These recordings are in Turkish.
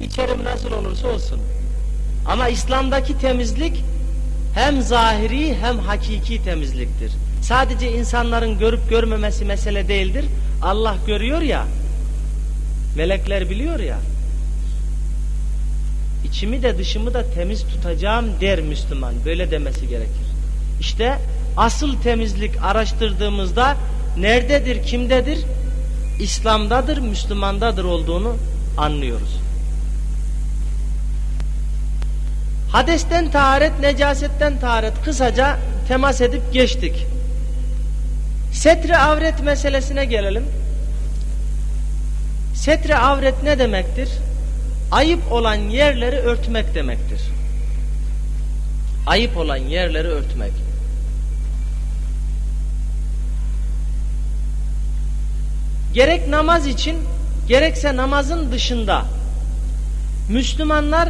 İçerim nasıl olursa olsun. Ama İslam'daki temizlik hem zahiri hem hakiki temizliktir. Sadece insanların görüp görmemesi mesele değildir. Allah görüyor ya, melekler biliyor ya. İçimi de dışımı da temiz tutacağım der Müslüman. Böyle demesi gerekir. İşte asıl temizlik araştırdığımızda nerededir, kimdedir? İslam'dadır, Müslümandadır olduğunu anlıyoruz. Hadesten taharet, necasetten taharet kısaca temas edip geçtik. Setre avret meselesine gelelim. Setre avret ne demektir? Ayıp olan yerleri örtmek demektir. Ayıp olan yerleri örtmek. Gerek namaz için gerekse namazın dışında Müslümanlar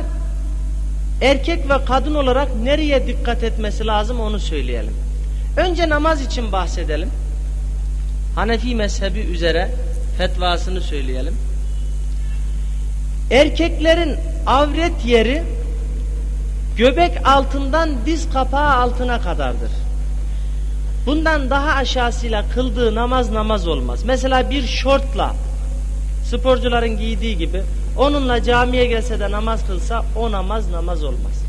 erkek ve kadın olarak nereye dikkat etmesi lazım onu söyleyelim. Önce namaz için bahsedelim. Hanefi mezhebi üzere fetvasını söyleyelim. Erkeklerin avret yeri göbek altından diz kapağı altına kadardır. Bundan daha aşağısıyla kıldığı namaz namaz olmaz. Mesela bir şortla sporcuların giydiği gibi onunla camiye gelse de namaz kılsa o namaz namaz olmaz.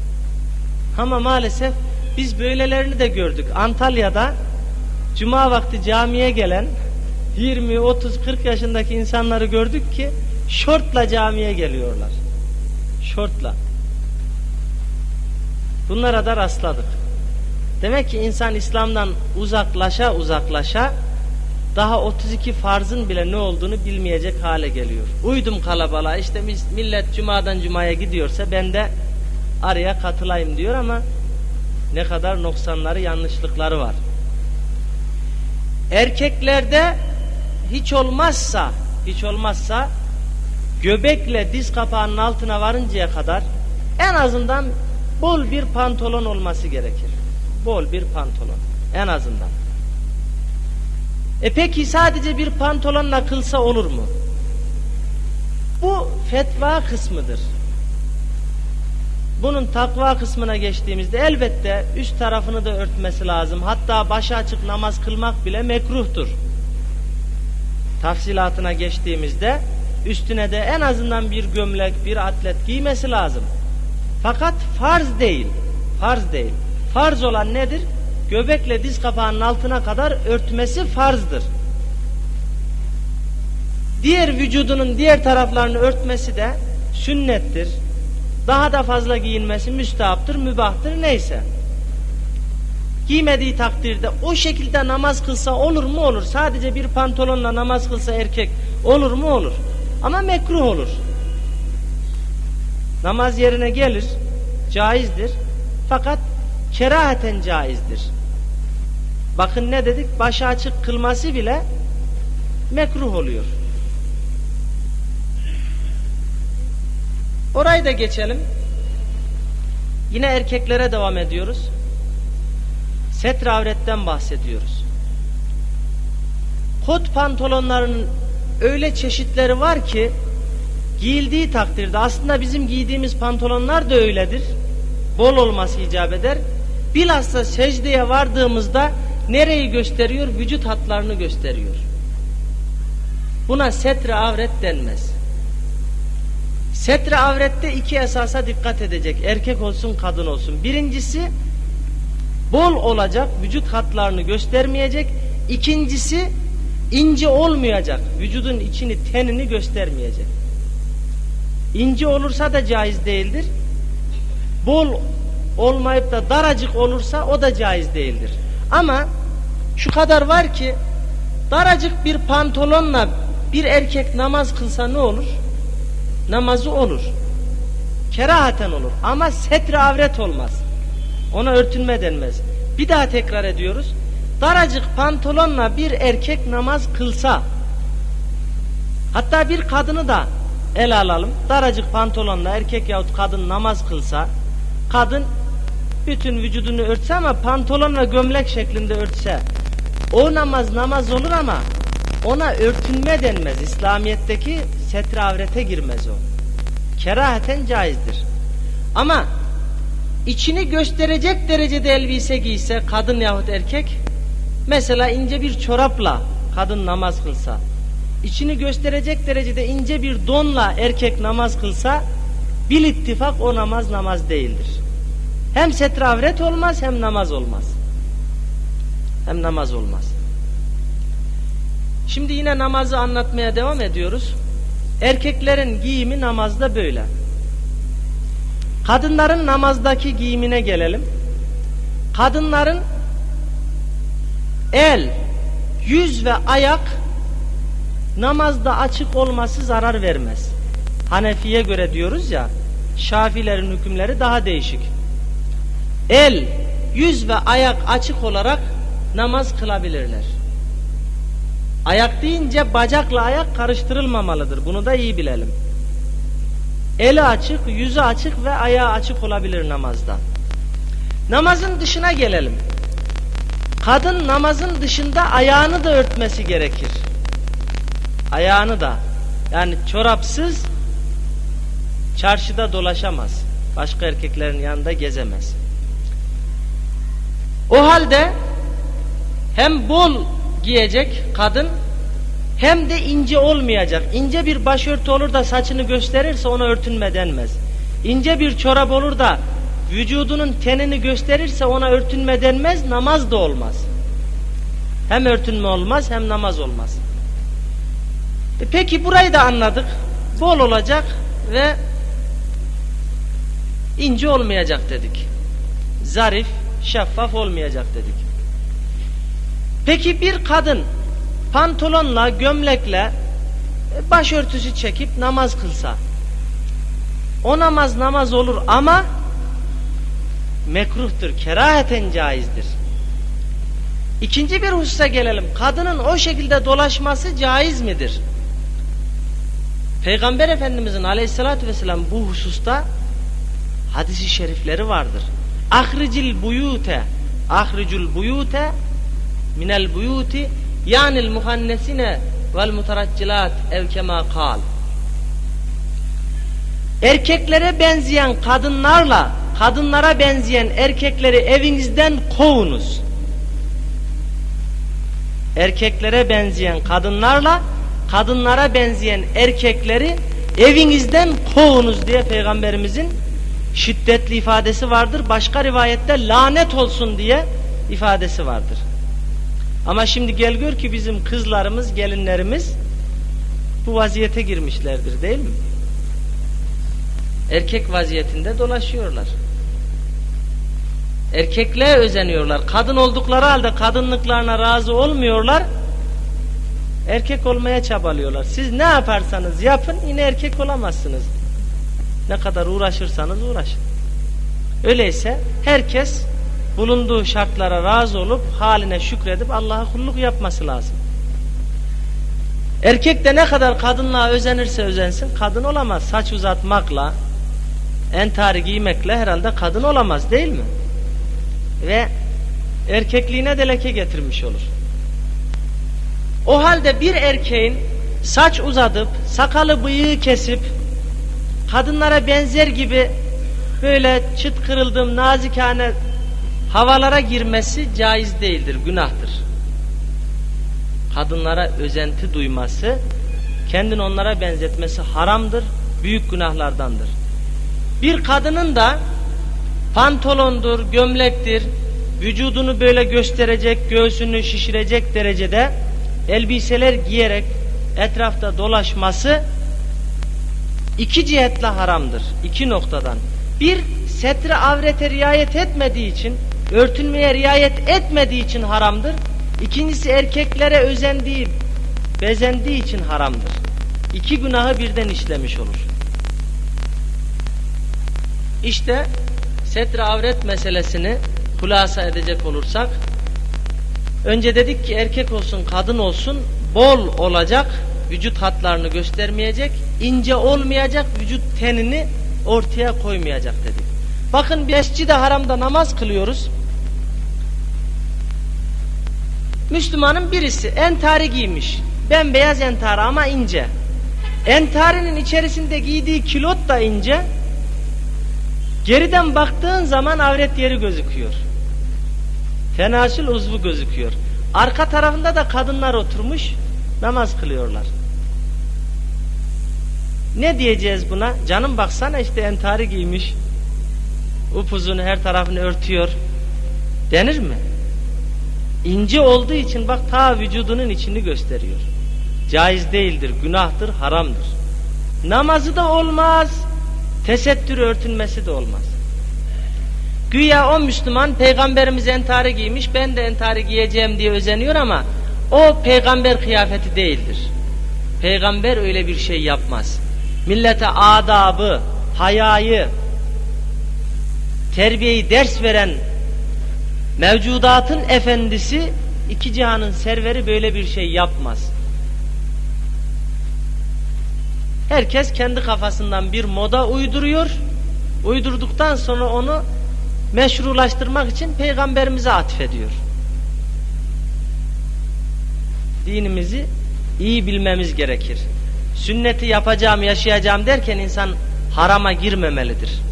Ama maalesef biz böylelerini de gördük. Antalya'da cuma vakti camiye gelen 20, 30, 40 yaşındaki insanları gördük ki şortla camiye geliyorlar. Şortla. Bunlara da rastladık. Demek ki insan İslam'dan uzaklaşa uzaklaşa daha 32 farzın bile ne olduğunu bilmeyecek hale geliyor. Uydum kalabalığa işte millet cumadan cumaya gidiyorsa ben de araya katılayım diyor ama ne kadar noksanları yanlışlıkları var. Erkeklerde hiç olmazsa hiç olmazsa göbekle diz kapağının altına varıncaya kadar en azından bol bir pantolon olması gerekir. Bol bir pantolon en azından. E peki sadece bir pantolonla kılsa olur mu? Bu fetva kısmıdır. Bunun takva kısmına geçtiğimizde elbette üst tarafını da örtmesi lazım. Hatta başı açık namaz kılmak bile mekruhtur. Tafsilatına geçtiğimizde üstüne de en azından bir gömlek, bir atlet giymesi lazım. Fakat farz değil. Farz değil. Farz olan nedir? Göbekle diz kapağının altına kadar örtmesi farzdır. Diğer vücudunun diğer taraflarını örtmesi de sünnettir. Daha da fazla giyinmesi müstahaptır, mübahtır neyse. Giymediği takdirde o şekilde namaz kılsa olur mu olur. Sadece bir pantolonla namaz kılsa erkek olur mu olur. Ama mekruh olur. Namaz yerine gelir, caizdir. Fakat kerahaten caizdir. Bakın ne dedik? Başı açık kılması bile mekruh oluyor. Orayı da geçelim. Yine erkeklere devam ediyoruz. Setre avretten bahsediyoruz. Kot pantolonlarının öyle çeşitleri var ki giyildiği takdirde aslında bizim giydiğimiz pantolonlar da öyledir. Bol olması icap eder. Bilhassa secdeye vardığımızda nereyi gösteriyor? Vücut hatlarını gösteriyor. Buna setre avret denmez. Setre avrette iki esasa dikkat edecek. Erkek olsun kadın olsun. Birincisi bol olacak. Vücut hatlarını göstermeyecek. İkincisi ince olmayacak. Vücudun içini tenini göstermeyecek. İnce olursa da caiz değildir. Bol olmayıp da daracık olursa o da caiz değildir. Ama şu kadar var ki daracık bir pantolonla bir erkek namaz kılsa ne olur? Namazı olur. Kerahaten olur. Ama setre avret olmaz. Ona örtünme denmez. Bir daha tekrar ediyoruz. Daracık pantolonla bir erkek namaz kılsa hatta bir kadını da ele alalım. Daracık pantolonla erkek yahut kadın namaz kılsa kadın bütün vücudunu örtse ama pantolonla gömlek şeklinde örtse o namaz namaz olur ama ona örtünme denmez. İslamiyet'teki setre avrete girmez o. Keraheten caizdir. Ama içini gösterecek derecede elbise giyse kadın yahut erkek mesela ince bir çorapla kadın namaz kılsa içini gösterecek derecede ince bir donla erkek namaz kılsa bil ittifak o namaz namaz değildir. Hem setre avret olmaz hem namaz olmaz. Hem namaz olmaz. Şimdi yine namazı anlatmaya devam ediyoruz. Erkeklerin giyimi namazda böyle. Kadınların namazdaki giyimine gelelim. Kadınların el, yüz ve ayak namazda açık olması zarar vermez. Hanefi'ye göre diyoruz ya, Şafilerin hükümleri daha değişik. El, yüz ve ayak açık olarak namaz kılabilirler. Ayak deyince bacakla ayak karıştırılmamalıdır. Bunu da iyi bilelim. Eli açık, yüzü açık ve ayağı açık olabilir namazda. Namazın dışına gelelim. Kadın namazın dışında ayağını da örtmesi gerekir. Ayağını da. Yani çorapsız çarşıda dolaşamaz. Başka erkeklerin yanında gezemez. O halde hem bol giyecek kadın hem de ince olmayacak. İnce bir başörtü olur da saçını gösterirse ona örtünme denmez. İnce bir çorap olur da vücudunun tenini gösterirse ona örtünme denmez, namaz da olmaz. Hem örtünme olmaz hem namaz olmaz. E peki burayı da anladık. Bol olacak ve ince olmayacak dedik. Zarif, şeffaf olmayacak dedik. Peki bir kadın pantolonla, gömlekle e, başörtüsü çekip namaz kılsa o namaz namaz olur ama mekruhtur, keraheten caizdir. İkinci bir hususa gelelim. Kadının o şekilde dolaşması caiz midir? Peygamber Efendimizin aleyhissalatü vesselam bu hususta hadisi şerifleri vardır. Ahricil buyute ahricul buyute minel buyuti yanil muhannesine vel mutaraccilat ev kema kal. Erkeklere benzeyen kadınlarla kadınlara benzeyen erkekleri evinizden kovunuz. Erkeklere benzeyen kadınlarla kadınlara benzeyen erkekleri evinizden kovunuz diye peygamberimizin şiddetli ifadesi vardır. Başka rivayette lanet olsun diye ifadesi vardır. Ama şimdi gel gör ki bizim kızlarımız, gelinlerimiz bu vaziyete girmişlerdir değil mi? Erkek vaziyetinde dolaşıyorlar. Erkekliğe özeniyorlar. Kadın oldukları halde kadınlıklarına razı olmuyorlar. Erkek olmaya çabalıyorlar. Siz ne yaparsanız yapın yine erkek olamazsınız. Ne kadar uğraşırsanız uğraşın. Öyleyse herkes bulunduğu şartlara razı olup haline şükredip Allah'a kulluk yapması lazım. Erkek de ne kadar kadınlığa özenirse özensin kadın olamaz. Saç uzatmakla, entari giymekle herhalde kadın olamaz değil mi? Ve erkekliğine de leke getirmiş olur. O halde bir erkeğin saç uzatıp, sakalı bıyığı kesip, kadınlara benzer gibi böyle çıt kırıldığım nazikane havalara girmesi caiz değildir, günahtır. Kadınlara özenti duyması, kendini onlara benzetmesi haramdır, büyük günahlardandır. Bir kadının da pantolondur, gömlektir, vücudunu böyle gösterecek, göğsünü şişirecek derecede elbiseler giyerek etrafta dolaşması iki cihetle haramdır. İki noktadan. Bir, setre avrete riayet etmediği için örtünmeye riayet etmediği için haramdır. İkincisi erkeklere özendiği, bezendiği için haramdır. İki günahı birden işlemiş olur. İşte setre avret meselesini hulasa edecek olursak önce dedik ki erkek olsun kadın olsun bol olacak vücut hatlarını göstermeyecek ince olmayacak vücut tenini ortaya koymayacak dedik. Bakın mescid haramda namaz kılıyoruz. Müslümanın birisi entari giymiş. Bembeyaz entari ama ince. Entarinin içerisinde giydiği kilot da ince. Geriden baktığın zaman avret yeri gözüküyor. Tenaşül uzvu gözüküyor. Arka tarafında da kadınlar oturmuş namaz kılıyorlar. Ne diyeceğiz buna? Canım baksana işte entari giymiş. Upuzun her tarafını örtüyor. Denir mi? İnce olduğu için bak ta vücudunun içini gösteriyor. Caiz değildir, günahtır, haramdır. Namazı da olmaz, tesettür örtünmesi de olmaz. Güya o Müslüman peygamberimiz entari giymiş, ben de entari giyeceğim diye özeniyor ama o peygamber kıyafeti değildir. Peygamber öyle bir şey yapmaz. Millete adabı, hayayı, terbiyeyi ders veren mevcudatın efendisi iki cihanın serveri böyle bir şey yapmaz. Herkes kendi kafasından bir moda uyduruyor. Uydurduktan sonra onu meşrulaştırmak için peygamberimize atfediyor. Dinimizi iyi bilmemiz gerekir. Sünneti yapacağım, yaşayacağım derken insan harama girmemelidir.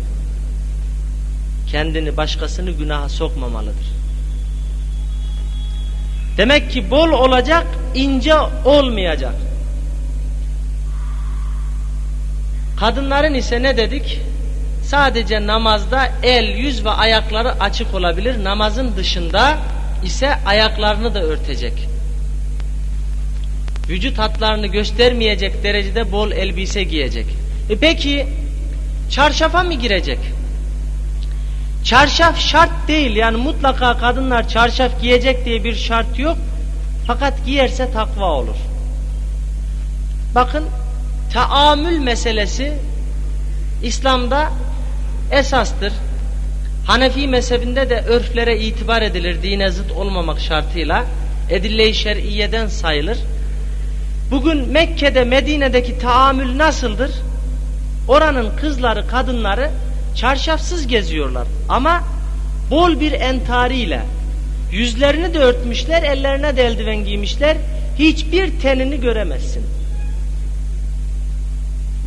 Kendini, başkasını günaha sokmamalıdır. Demek ki bol olacak, ince olmayacak. Kadınların ise ne dedik? Sadece namazda el, yüz ve ayakları açık olabilir. Namazın dışında ise ayaklarını da örtecek. Vücut hatlarını göstermeyecek derecede bol elbise giyecek. E peki çarşafa mı girecek? Çarşaf şart değil yani mutlaka kadınlar çarşaf giyecek diye bir şart yok. Fakat giyerse takva olur. Bakın taamül meselesi İslam'da esastır. Hanefi mezhebinde de örflere itibar edilir dine zıt olmamak şartıyla. Edille-i şer'iyeden sayılır. Bugün Mekke'de Medine'deki taamül nasıldır? Oranın kızları kadınları çarşafsız geziyorlar ama bol bir entariyle yüzlerini de örtmüşler ellerine de eldiven giymişler hiçbir tenini göremezsin.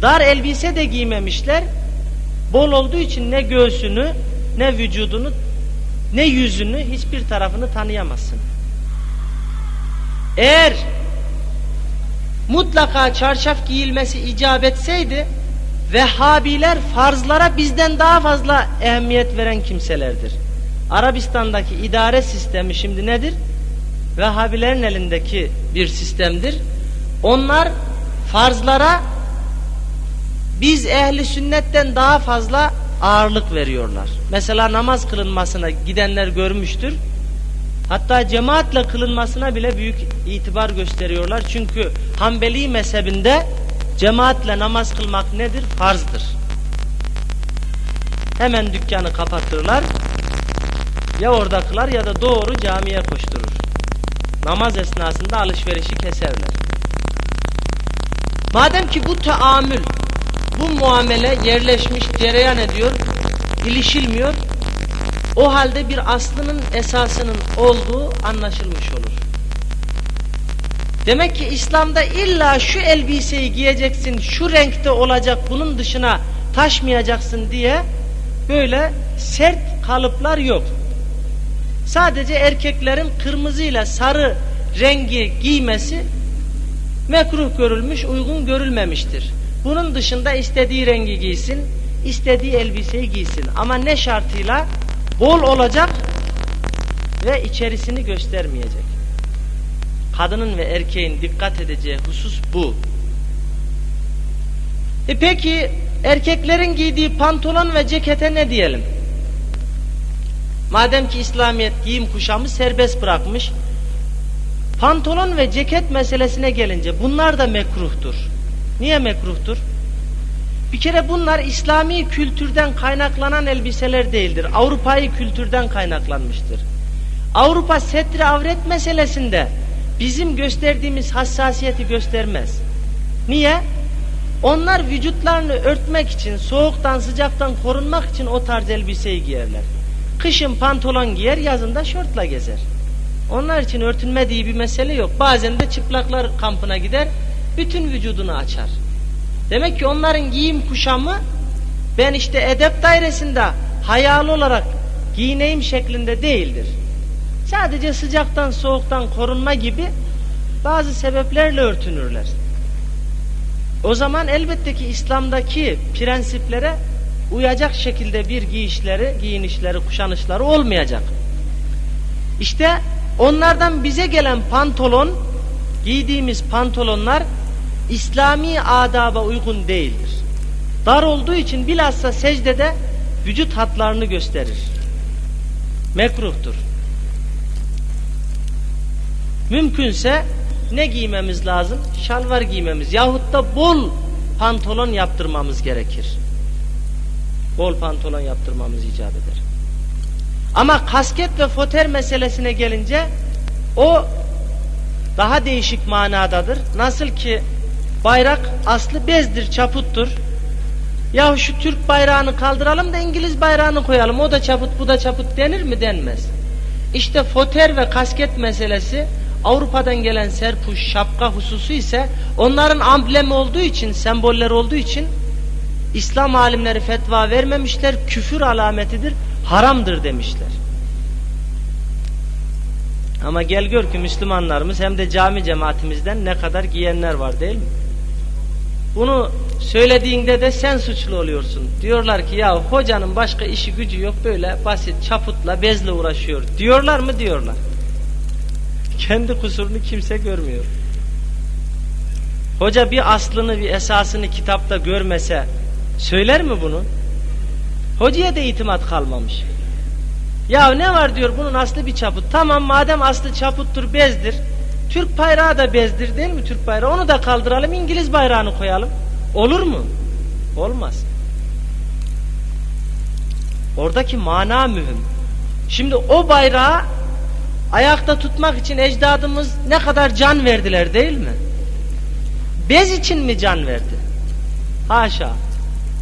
Dar elbise de giymemişler bol olduğu için ne göğsünü ne vücudunu ne yüzünü hiçbir tarafını tanıyamazsın. Eğer mutlaka çarşaf giyilmesi icap etseydi Vehhabiler farzlara bizden daha fazla ehemmiyet veren kimselerdir. Arabistan'daki idare sistemi şimdi nedir? Vehhabilerin elindeki bir sistemdir. Onlar farzlara biz ehli sünnetten daha fazla ağırlık veriyorlar. Mesela namaz kılınmasına gidenler görmüştür. Hatta cemaatle kılınmasına bile büyük itibar gösteriyorlar. Çünkü Hanbeli mezhebinde cemaatle namaz kılmak nedir? Farzdır. Hemen dükkanı kapatırlar. Ya orada kılar ya da doğru camiye koşturur. Namaz esnasında alışverişi keserler. Madem ki bu taamül, bu muamele yerleşmiş, cereyan ediyor, ilişilmiyor, o halde bir aslının esasının olduğu anlaşılmış olur. Demek ki İslam'da illa şu elbiseyi giyeceksin, şu renkte olacak, bunun dışına taşmayacaksın diye böyle sert kalıplar yok. Sadece erkeklerin kırmızıyla sarı rengi giymesi mekruh görülmüş, uygun görülmemiştir. Bunun dışında istediği rengi giysin, istediği elbiseyi giysin. Ama ne şartıyla? Bol olacak ve içerisini göstermeyecek. Kadının ve erkeğin dikkat edeceği husus bu. E peki erkeklerin giydiği pantolon ve cekete ne diyelim? Madem ki İslamiyet giyim kuşamı serbest bırakmış, pantolon ve ceket meselesine gelince bunlar da mekruhtur. Niye mekruhtur? Bir kere bunlar İslami kültürden kaynaklanan elbiseler değildir. Avrupa'yı kültürden kaynaklanmıştır. Avrupa setri avret meselesinde bizim gösterdiğimiz hassasiyeti göstermez. Niye? Onlar vücutlarını örtmek için, soğuktan sıcaktan korunmak için o tarz elbiseyi giyerler. Kışın pantolon giyer, yazında şortla gezer. Onlar için örtünmediği bir mesele yok. Bazen de çıplaklar kampına gider, bütün vücudunu açar. Demek ki onların giyim kuşamı ben işte edep dairesinde hayalı olarak giyineyim şeklinde değildir. Sadece sıcaktan soğuktan korunma gibi bazı sebeplerle örtünürler. O zaman elbette ki İslam'daki prensiplere uyacak şekilde bir giyişleri, giyinişleri, kuşanışları olmayacak. İşte onlardan bize gelen pantolon, giydiğimiz pantolonlar İslami adaba uygun değildir. Dar olduğu için bilhassa secdede vücut hatlarını gösterir. Mekruhtur. Mümkünse ne giymemiz lazım? Şalvar giymemiz yahut da bol pantolon yaptırmamız gerekir. Bol pantolon yaptırmamız icap eder. Ama kasket ve foter meselesine gelince o daha değişik manadadır. Nasıl ki bayrak aslı bezdir, çaputtur. Ya şu Türk bayrağını kaldıralım da İngiliz bayrağını koyalım. O da çaput, bu da çaput denir mi? Denmez. İşte foter ve kasket meselesi Avrupa'dan gelen serpuş, şapka hususu ise onların amblemi olduğu için, semboller olduğu için İslam alimleri fetva vermemişler, küfür alametidir, haramdır demişler. Ama gel gör ki Müslümanlarımız hem de cami cemaatimizden ne kadar giyenler var değil mi? Bunu söylediğinde de sen suçlu oluyorsun. Diyorlar ki ya hocanın başka işi gücü yok böyle basit çaputla bezle uğraşıyor. Diyorlar mı diyorlar. Kendi kusurunu kimse görmüyor. Hoca bir aslını bir esasını kitapta görmese söyler mi bunu? Hocaya da itimat kalmamış. Ya ne var diyor bunun aslı bir çaput. Tamam madem aslı çaputtur bezdir. Türk bayrağı da bezdir değil mi Türk bayrağı? Onu da kaldıralım İngiliz bayrağını koyalım. Olur mu? Olmaz. Oradaki mana mühim. Şimdi o bayrağı ayakta tutmak için ecdadımız ne kadar can verdiler değil mi? Bez için mi can verdi? Haşa.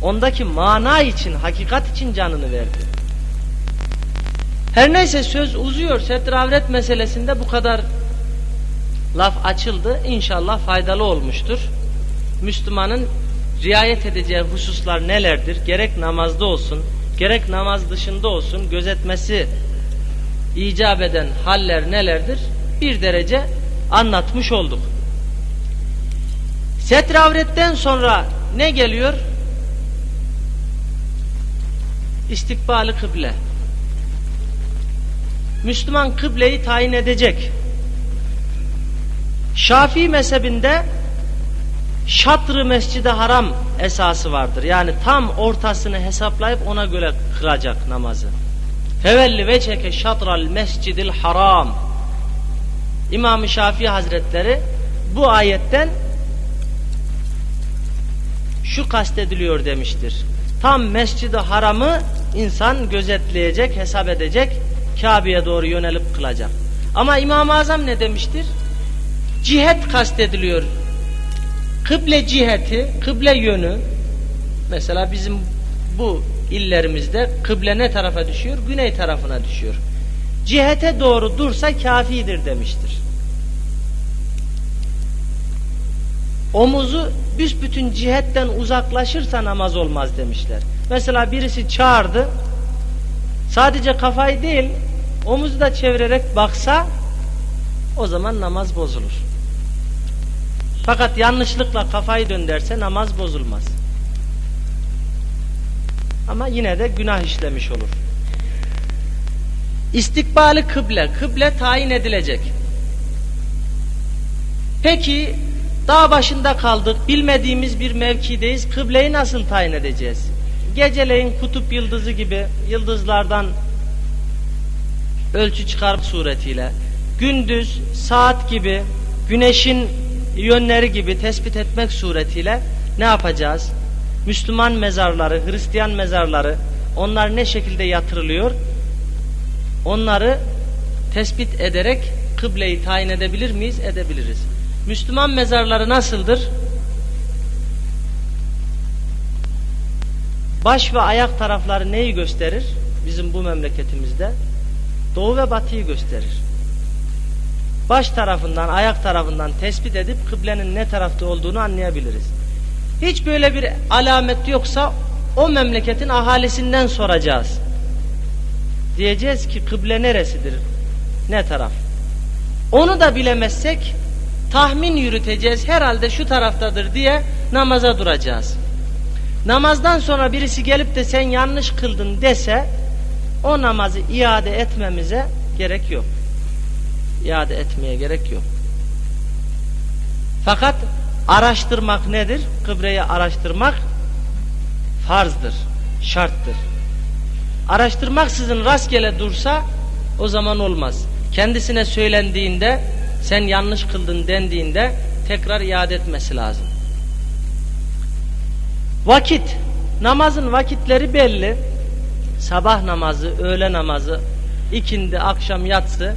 Ondaki mana için, hakikat için canını verdi. Her neyse söz uzuyor. Setr avret meselesinde bu kadar laf açıldı. İnşallah faydalı olmuştur. Müslümanın riayet edeceği hususlar nelerdir? Gerek namazda olsun, gerek namaz dışında olsun gözetmesi icap eden haller nelerdir? Bir derece anlatmış olduk. Setr avretten sonra ne geliyor? İstikbali kıble. Müslüman kıbleyi tayin edecek. Şafii mezhebinde şatrı mescidi haram esası vardır. Yani tam ortasını hesaplayıp ona göre kılacak namazı. Fevelli ve çeke şatral mescidil haram. İmam-ı Şafii Hazretleri bu ayetten şu kastediliyor demiştir. Tam mescidi haramı insan gözetleyecek, hesap edecek, Kabe'ye doğru yönelip kılacak. Ama İmam-ı Azam ne demiştir? Cihet kastediliyor. Kıble ciheti, kıble yönü. Mesela bizim bu illerimizde kıble ne tarafa düşüyor? Güney tarafına düşüyor. Cihete doğru dursa kafidir demiştir. Omuzu büsbütün cihetten uzaklaşırsa namaz olmaz demişler. Mesela birisi çağırdı, sadece kafayı değil, omuzu da çevirerek baksa, o zaman namaz bozulur. Fakat yanlışlıkla kafayı dönderse namaz bozulmaz. Ama yine de günah işlemiş olur. İstikbali kıble, kıble tayin edilecek. Peki dağ başında kaldık, bilmediğimiz bir mevkideyiz, kıbleyi nasıl tayin edeceğiz? Geceleyin kutup yıldızı gibi yıldızlardan ölçü çıkarıp suretiyle, gündüz saat gibi, güneşin yönleri gibi tespit etmek suretiyle ne yapacağız? Müslüman mezarları, Hristiyan mezarları onlar ne şekilde yatırılıyor? Onları tespit ederek kıbleyi tayin edebilir miyiz? Edebiliriz. Müslüman mezarları nasıldır? Baş ve ayak tarafları neyi gösterir? Bizim bu memleketimizde doğu ve batıyı gösterir. Baş tarafından, ayak tarafından tespit edip kıblenin ne tarafta olduğunu anlayabiliriz. Hiç böyle bir alamet yoksa o memleketin ahalisinden soracağız. Diyeceğiz ki kıble neresidir? Ne taraf? Onu da bilemezsek tahmin yürüteceğiz. Herhalde şu taraftadır diye namaza duracağız. Namazdan sonra birisi gelip de sen yanlış kıldın dese o namazı iade etmemize gerek yok. İade etmeye gerek yok. Fakat araştırmak nedir? Kıbleyi araştırmak farzdır, şarttır. Araştırmaksızın rastgele dursa o zaman olmaz. Kendisine söylendiğinde sen yanlış kıldın dendiğinde tekrar iade etmesi lazım. Vakit, namazın vakitleri belli. Sabah namazı, öğle namazı, ikindi, akşam, yatsı.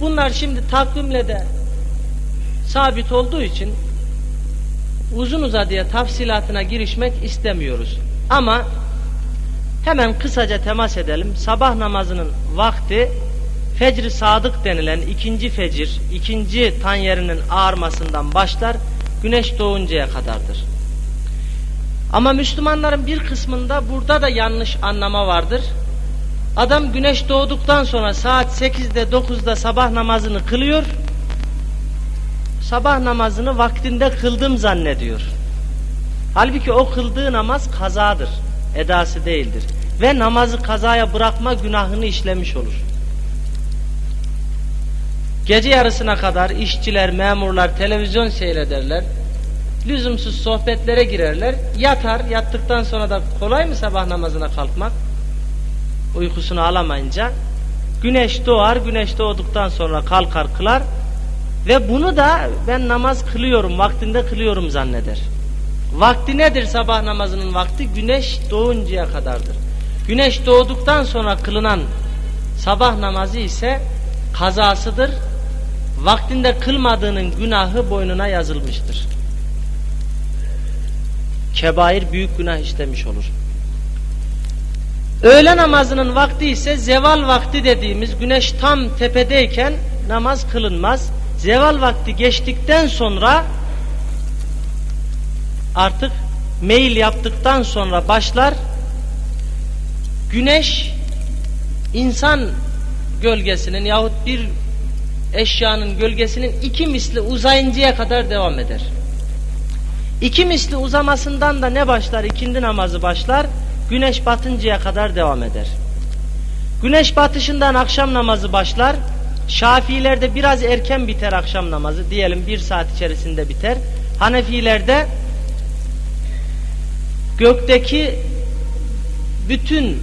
Bunlar şimdi takvimle de sabit olduğu için uzun uzadıya tafsilatına girişmek istemiyoruz. Ama hemen kısaca temas edelim. Sabah namazının vakti fecr sadık denilen ikinci fecir, ikinci tan yerinin ağarmasından başlar, güneş doğuncaya kadardır. Ama Müslümanların bir kısmında burada da yanlış anlama vardır. Adam güneş doğduktan sonra saat 8'de 9'da sabah namazını kılıyor. Sabah namazını vaktinde kıldım zannediyor. Halbuki o kıldığı namaz kazadır, edası değildir. Ve namazı kazaya bırakma günahını işlemiş olur. Gece yarısına kadar işçiler, memurlar televizyon seyrederler. Lüzumsuz sohbetlere girerler. Yatar, yattıktan sonra da kolay mı sabah namazına kalkmak? Uykusunu alamayınca. Güneş doğar, güneş doğduktan sonra kalkar kılar. Ve bunu da ben namaz kılıyorum, vaktinde kılıyorum zanneder. Vakti nedir sabah namazının vakti? Güneş doğuncaya kadardır. Güneş doğduktan sonra kılınan sabah namazı ise kazasıdır. Vaktinde kılmadığının günahı boynuna yazılmıştır. Kebair büyük günah işlemiş olur. Öğle namazının vakti ise zeval vakti dediğimiz güneş tam tepedeyken namaz kılınmaz. Zeval vakti geçtikten sonra artık meyil yaptıktan sonra başlar güneş insan gölgesinin yahut bir eşyanın gölgesinin iki misli uzayıncaya kadar devam eder. İki misli uzamasından da ne başlar? İkindi namazı başlar. Güneş batıncaya kadar devam eder. Güneş batışından akşam namazı başlar. Şafilerde biraz erken biter akşam namazı. Diyelim bir saat içerisinde biter. Hanefilerde gökteki bütün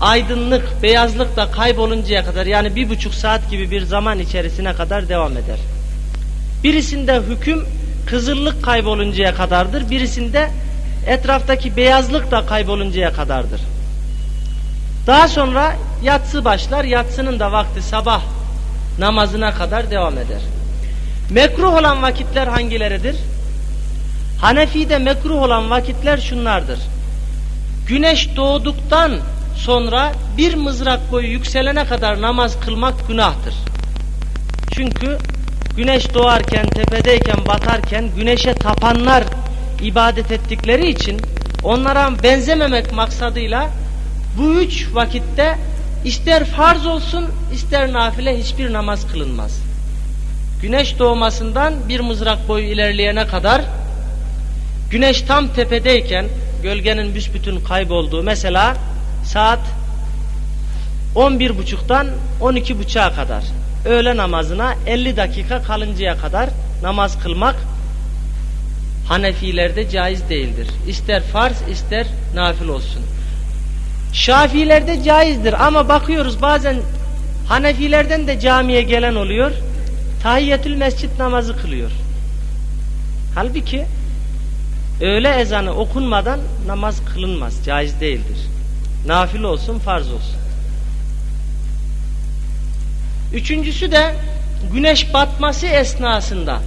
aydınlık, beyazlık da kayboluncaya kadar yani bir buçuk saat gibi bir zaman içerisine kadar devam eder. Birisinde hüküm kızıllık kayboluncaya kadardır. Birisinde etraftaki beyazlık da kayboluncaya kadardır. Daha sonra yatsı başlar. Yatsının da vakti sabah namazına kadar devam eder. Mekruh olan vakitler hangileridir? Hanefi'de mekruh olan vakitler şunlardır. Güneş doğduktan sonra bir mızrak boyu yükselene kadar namaz kılmak günahtır. Çünkü güneş doğarken, tepedeyken, batarken güneşe tapanlar ibadet ettikleri için onlara benzememek maksadıyla bu üç vakitte ister farz olsun ister nafile hiçbir namaz kılınmaz. Güneş doğmasından bir mızrak boyu ilerleyene kadar güneş tam tepedeyken gölgenin büsbütün kaybolduğu mesela saat 11.30'dan 12.30'a kadar öğle namazına 50 dakika kalıncaya kadar namaz kılmak Hanefilerde caiz değildir. İster farz ister nafil olsun. Şafilerde caizdir ama bakıyoruz bazen Hanefilerden de camiye gelen oluyor. Tahiyyetül mescit namazı kılıyor. Halbuki öğle ezanı okunmadan namaz kılınmaz. Caiz değildir. Nafil olsun, farz olsun. Üçüncüsü de güneş batması esnasında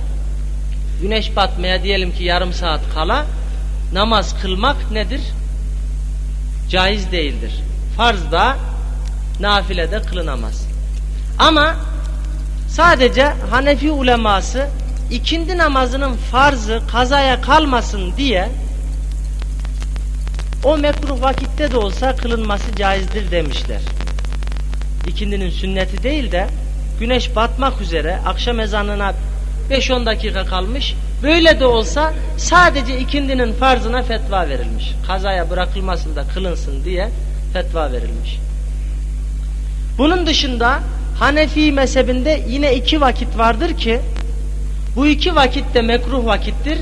güneş batmaya diyelim ki yarım saat kala namaz kılmak nedir? Caiz değildir. Farz da nafilede kılınamaz. Ama sadece Hanefi uleması ikindi namazının farzı kazaya kalmasın diye O mekruh vakitte de olsa kılınması caizdir demişler. İkindinin sünneti değil de güneş batmak üzere akşam ezanına 5-10 dakika kalmış. Böyle de olsa sadece ikindinin farzına fetva verilmiş. Kazaya bırakılmasın da kılınsın diye fetva verilmiş. Bunun dışında Hanefi mezhebinde yine iki vakit vardır ki bu iki vakit de mekruh vakittir.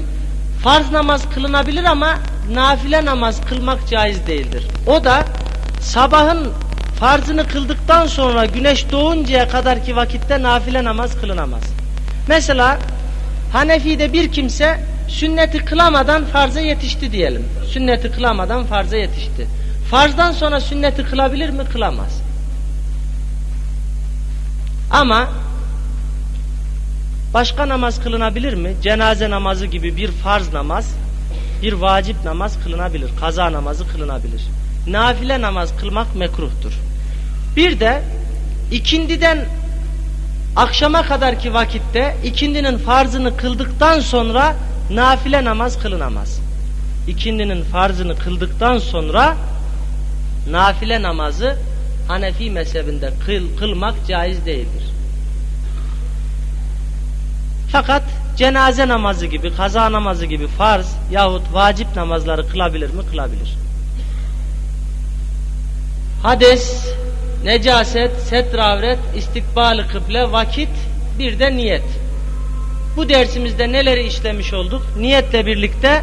Farz namaz kılınabilir ama nafile namaz kılmak caiz değildir. O da sabahın farzını kıldıktan sonra güneş doğuncaya kadarki vakitte nafile namaz kılınamaz. Mesela Hanefi'de bir kimse sünneti kılamadan farza yetişti diyelim. Sünneti kılamadan farza yetişti. Farzdan sonra sünneti kılabilir mi? Kılamaz. Ama başka namaz kılınabilir mi? Cenaze namazı gibi bir farz namaz, bir vacip namaz kılınabilir. Kaza namazı kılınabilir. Nafile namaz kılmak mekruhtur. Bir de ikindiden akşama kadarki vakitte ikindinin farzını kıldıktan sonra nafile namaz kılınamaz. İkindinin farzını kıldıktan sonra nafile namazı Hanefi mezhebinde kıl, kılmak caiz değildir. Fakat cenaze namazı gibi, kaza namazı gibi farz yahut vacip namazları kılabilir mi? Kılabilir. Hades, necaset, setravret, istikbal kıble, vakit, bir de niyet. Bu dersimizde neleri işlemiş olduk? Niyetle birlikte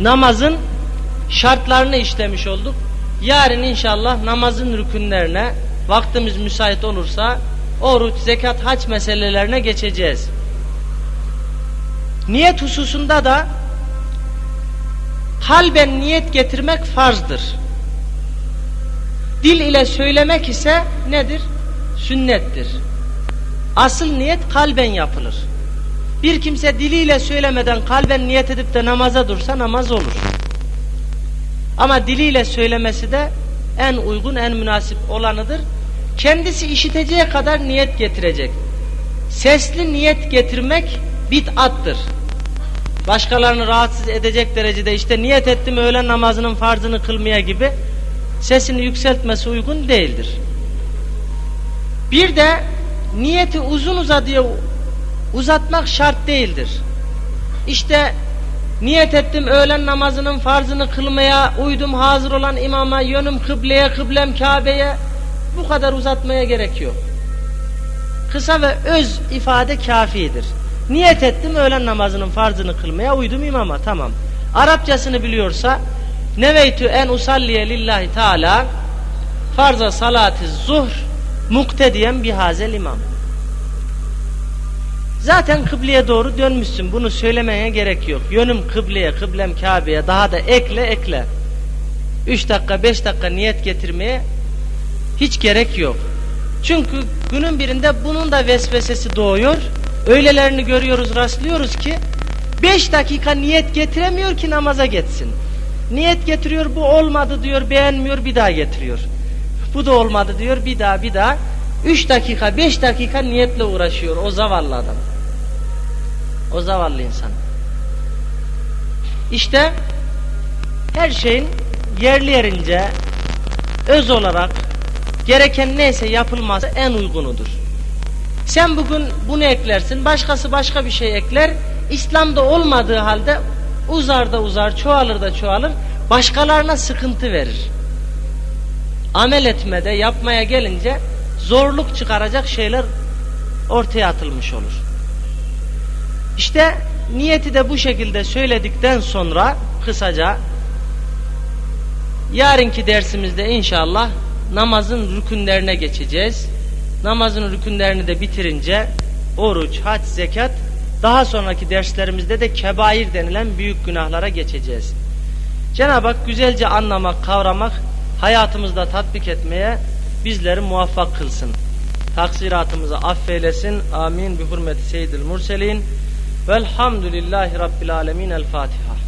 namazın şartlarını işlemiş olduk. Yarın inşallah namazın rükünlerine vaktimiz müsait olursa oruç, zekat, hac meselelerine geçeceğiz. Niyet hususunda da kalben niyet getirmek farzdır. Dil ile söylemek ise nedir? Sünnettir. Asıl niyet kalben yapılır. Bir kimse diliyle söylemeden kalben niyet edip de namaza dursa namaz olur. Ama diliyle söylemesi de en uygun, en münasip olanıdır. Kendisi işiteceği kadar niyet getirecek. Sesli niyet getirmek bid'attır. Başkalarını rahatsız edecek derecede işte niyet ettim öğlen namazının farzını kılmaya gibi sesini yükseltmesi uygun değildir. Bir de niyeti uzun uzadıya uzatmak şart değildir. İşte niyet ettim öğlen namazının farzını kılmaya, uydum hazır olan imama, yönüm kıbleye, kıblem Kabe'ye bu kadar uzatmaya gerek yok. Kısa ve öz ifade kafidir. Niyet ettim öğlen namazının farzını kılmaya, uydum imama tamam. Arapçasını biliyorsa Neveytü en usalliye lillahi teala farza salati zuhr muktediyen bihazel imam. Zaten kıbleye doğru dönmüşsün. Bunu söylemeye gerek yok. Yönüm kıbleye, kıblem Kabe'ye daha da ekle ekle. Üç dakika, beş dakika niyet getirmeye hiç gerek yok. Çünkü günün birinde bunun da vesvesesi doğuyor. Öylelerini görüyoruz, rastlıyoruz ki beş dakika niyet getiremiyor ki namaza geçsin. Niyet getiriyor, bu olmadı diyor, beğenmiyor, bir daha getiriyor. Bu da olmadı diyor, bir daha, bir daha. Üç dakika, beş dakika niyetle uğraşıyor o zavallı adam. O zavallı insan. İşte her şeyin yerli yerince öz olarak gereken neyse yapılması en uygunudur. Sen bugün bunu eklersin, başkası başka bir şey ekler. İslam'da olmadığı halde uzar da uzar, çoğalır da çoğalır, başkalarına sıkıntı verir. Amel etmede, yapmaya gelince zorluk çıkaracak şeyler ortaya atılmış olur. İşte niyeti de bu şekilde söyledikten sonra kısaca yarınki dersimizde inşallah namazın rükünlerine geçeceğiz. Namazın rükünlerini de bitirince oruç, hac, zekat daha sonraki derslerimizde de kebair denilen büyük günahlara geçeceğiz. Cenab-ı Hak güzelce anlamak, kavramak, hayatımızda tatbik etmeye bizleri muvaffak kılsın. Taksiratımızı affeylesin. Amin. Bi hurmeti seyyidil murselin. Velhamdülillahi Rabbil alemin. El Fatiha.